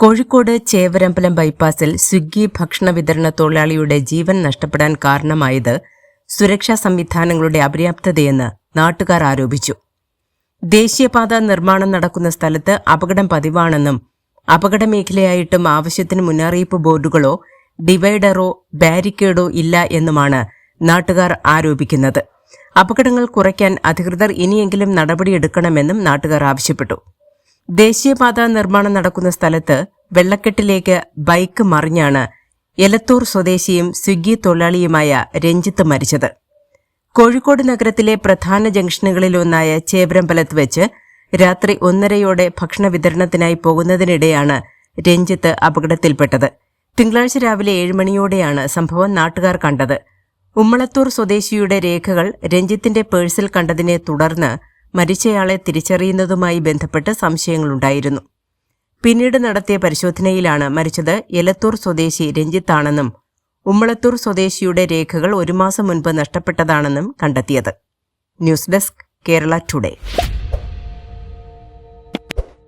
കോഴിക്കോട് ചേവരമ്പലം ബൈപ്പാസിൽ സ്വിഗ്ഗി ഭക്ഷണ വിതരണ തൊഴിലാളിയുടെ ജീവൻ നഷ്ടപ്പെടാൻ കാരണമായത് സുരക്ഷാ സംവിധാനങ്ങളുടെ അപര്യാപ്തതയെന്ന് നാട്ടുകാർ ആരോപിച്ചു. ദേശീയപാത നിർമ്മാണം നടക്കുന്ന സ്ഥലത്ത് അപകടം പതിവാണെന്നും അപകട മേഖലയായിട്ടും ആവശ്യത്തിന് മുന്നറിയിപ്പ് ബോർഡുകളോ ഡിവൈഡറോ ബാരിക്കേഡോ ഇല്ല എന്നുമാണ് നാട്ടുകാർ ആരോപിക്കുന്നത്. അപകടങ്ങൾ കുറയ്ക്കാൻ അധികൃതർ ഇനിയെങ്കിലും നടപടിയെടുക്കണമെന്നും നാട്ടുകാർ ആവശ്യപ്പെട്ടു. ദേശീയപാത നിർമ്മാണം നടക്കുന്ന സ്ഥലത്ത് വെള്ളക്കെട്ടിലേക്ക് ബൈക്ക് മറിഞ്ഞാണ് എലത്തൂർ സ്വദേശിയും സ്വിഗ്ഗി തൊഴിലാളിയുമായ രഞ്ജിത്ത് മരിച്ചത്. കോഴിക്കോട് നഗരത്തിലെ പ്രധാന ജംഗ്ഷനുകളിലൊന്നായ ചേബ്രമ്പലത്ത് വെച്ച് രാത്രി ഒന്നരയോടെ ഭക്ഷണ വിതരണത്തിനായി പോകുന്നതിനിടെയാണ് രഞ്ജിത്ത് അപകടത്തിൽപ്പെട്ടത്. തിങ്കളാഴ്ച രാവിലെ ഏഴുമണിയോടെയാണ് സംഭവം നാട്ടുകാർ കണ്ടത്. ഉമ്മളത്തൂർ സ്വദേശിയുടെ രേഖകൾ രഞ്ജിത്തിന്റെ പേഴ്സിൽ കണ്ടതിനെ തുടർന്ന് മരിച്ചയാളെ തിരിച്ചറിയുന്നതുമായി ബന്ധപ്പെട്ട് സംശയങ്ങളുണ്ടായിരുന്നു. പിന്നീട് നടത്തിയ പരിശോധനയിലാണ് മരിച്ചത് എലത്തൂർ സ്വദേശി രഞ്ജിത്താണെന്നും ഉമ്മളത്തൂർ സ്വദേശിയുടെ രേഖകൾ ഒരു മാസം മുൻപ് നഷ്ടപ്പെട്ടതാണെന്നും കണ്ടെത്തിയത്. News desk Kerala today.